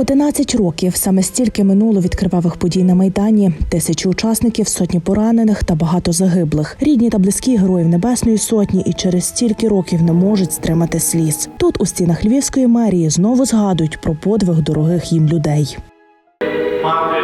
11 років саме стільки минуло від кривавих подій на майдані. Тисячі учасників, сотні поранених та багато загиблих. Рідні та близькі героїв Небесної Сотні і через стільки років не можуть стримати сліз. Тут у стінах Львівської мерії знову згадують про подвиг дорогих їм людей. Мати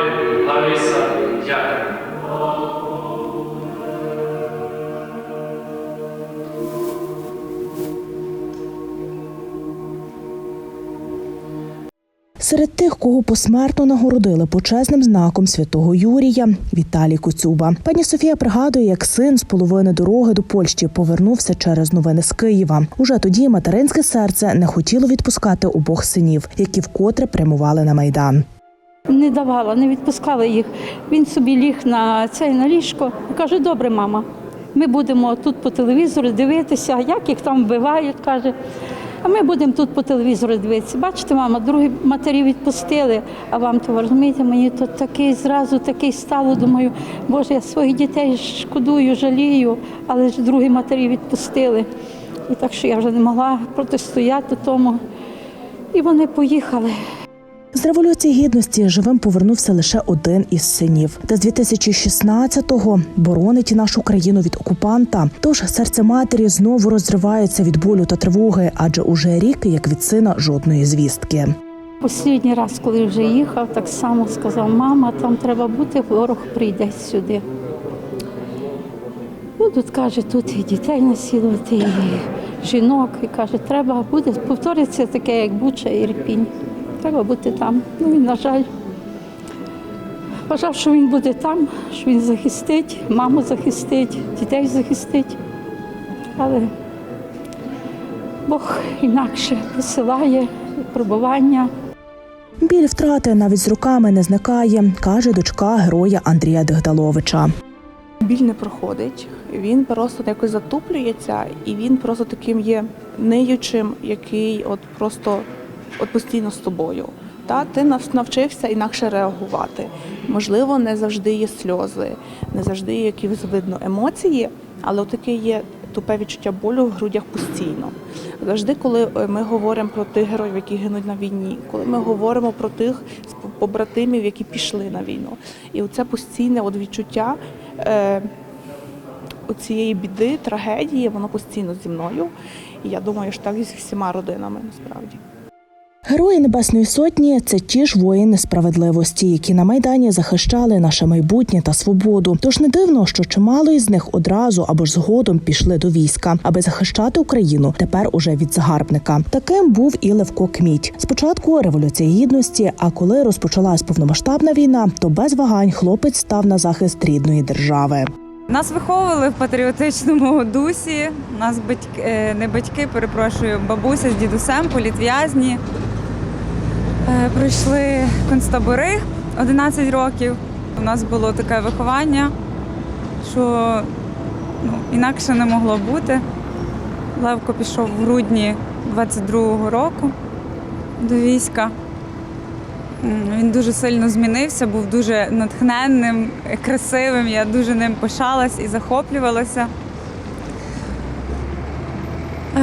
Серед тих, кого посмертно нагородили почесним знаком святого Юрія, Віталій Коцюба. Пані Софія пригадує, як син з половини дороги до Польщі повернувся через новини з Києва. Уже тоді материнське серце не хотіло відпускати обох синів, які вкотре прямували на майдан. Не давала, не відпускала їх. Він собі ліг на цей на ліжко і каже: добре, мама, ми будемо тут по телевізору дивитися, як їх там вбивають, каже. А ми будемо тут по телевізору дивитися. Бачите, мама, другі матері відпустили, а вам то розумієте, мені то такий зразу такий стало. Думаю, Боже, я своїх дітей шкодую, жалію, але ж другі матері відпустили. І так що я вже не могла протистояти тому. І вони поїхали. З революції гідності живим повернувся лише один із синів, та з 2016-го боронить нашу країну від окупанта. Тож серце матері знову розривається від болю та тривоги, адже уже рік, як від сина, жодної звістки. Останній раз, коли вже їхав, так само сказав, мама, там треба бути, ворог прийде сюди. Будуть, каже, тут і дітей насилувати, і жінок. І каже, треба буде повториться таке, як Буча і Ірпінь. Треба бути там. Ну він, на жаль, вважав, що він буде там, що він захистить, маму захистить, дітей захистить. Але Бог інакше посилає пробування. Біль втрати навіть з руками не зникає, каже дочка героя Андрія Дегдаловича. Біль не проходить, він просто якось затуплюється, і він просто таким є ниючим, який от просто от постійно з тобою. Та ти нав- навчився інакше реагувати. Можливо, не завжди є сльози, не завжди є якісь видно емоції, але таке є тупе відчуття болю в грудях постійно. Завжди, коли е, ми говоримо про тих героїв, які гинуть на війні, коли ми говоримо про тих побратимів, які пішли на війну, і оце постійне от відчуття е, цієї біди, трагедії, воно постійно зі мною. І я думаю, що так і зі всіма родинами насправді. Герої Небесної Сотні це ті ж воїни справедливості, які на майдані захищали наше майбутнє та свободу. Тож не дивно, що чимало із них одразу або ж згодом пішли до війська, аби захищати Україну тепер уже від загарбника. Таким був і Левко Кміть. Спочатку революція гідності. А коли розпочалась повномасштабна війна, то без вагань хлопець став на захист рідної держави. Нас виховували в патріотичному дусі. Нас батьки, е, не батьки, перепрошую, бабуся з дідусем, політв'язні. Е, Пройшли концтабори 11 років. У нас було таке виховання, що ну, інакше не могло бути. Левко пішов в грудні 22-го року до війська. Він дуже сильно змінився, був дуже натхненним, красивим. Я дуже ним пишалась і захоплювалася.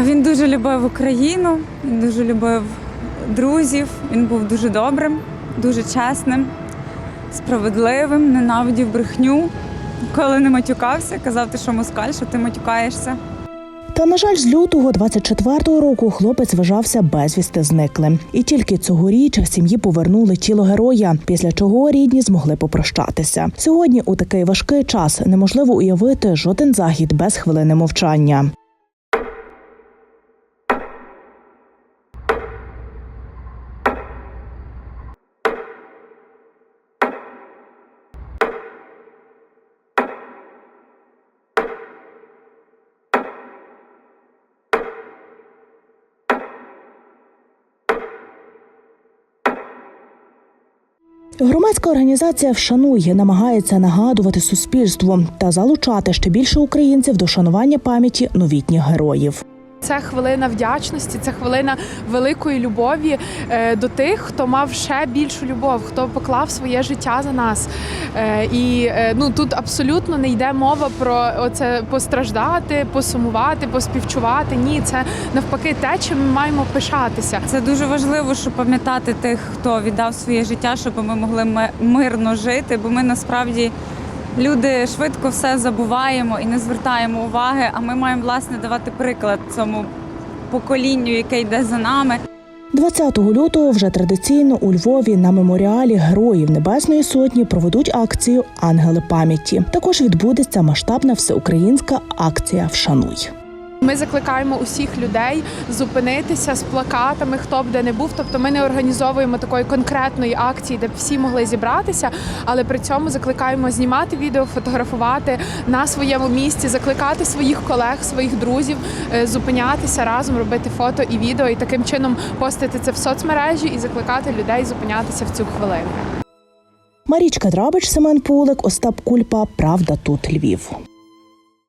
Він дуже любив Україну, він дуже любив друзів, він був дуже добрим, дуже чесним, справедливим, ненавидів брехню. Ніколи не матюкався, казав, ти що москаль, що ти матюкаєшся. Та на жаль, з лютого 24-го року хлопець вважався безвісти зниклим. І тільки цьогоріч сім'ї повернули тіло героя, після чого рідні змогли попрощатися. Сьогодні у такий важкий час неможливо уявити жоден захід без хвилини мовчання. Громадська організація вшанує, намагається нагадувати суспільству та залучати ще більше українців до шанування пам'яті новітніх героїв. Це хвилина вдячності, це хвилина великої любові е, до тих, хто мав ще більшу любов, хто поклав своє життя за нас. Е, і е, ну тут абсолютно не йде мова про оце постраждати, посумувати, поспівчувати. Ні, це навпаки те, чим ми маємо пишатися. Це дуже важливо, щоб пам'ятати тих, хто віддав своє життя, щоб ми могли мирно жити, бо ми насправді. Люди швидко все забуваємо і не звертаємо уваги, а ми маємо власне давати приклад цьому поколінню, яке йде за нами. 20 лютого вже традиційно у Львові на меморіалі Героїв Небесної Сотні проведуть акцію Ангели пам'яті. Також відбудеться масштабна всеукраїнська акція Вшануй. Ми закликаємо усіх людей зупинитися з плакатами, хто б де не був. Тобто ми не організовуємо такої конкретної акції, де б всі могли зібратися, але при цьому закликаємо знімати відео, фотографувати на своєму місці, закликати своїх колег, своїх друзів, е, зупинятися разом, робити фото і відео, і таким чином постити це в соцмережі і закликати людей зупинятися в цю хвилину. Марічка Драбич, Семен Пулик, Остап Кульпа. Правда тут Львів.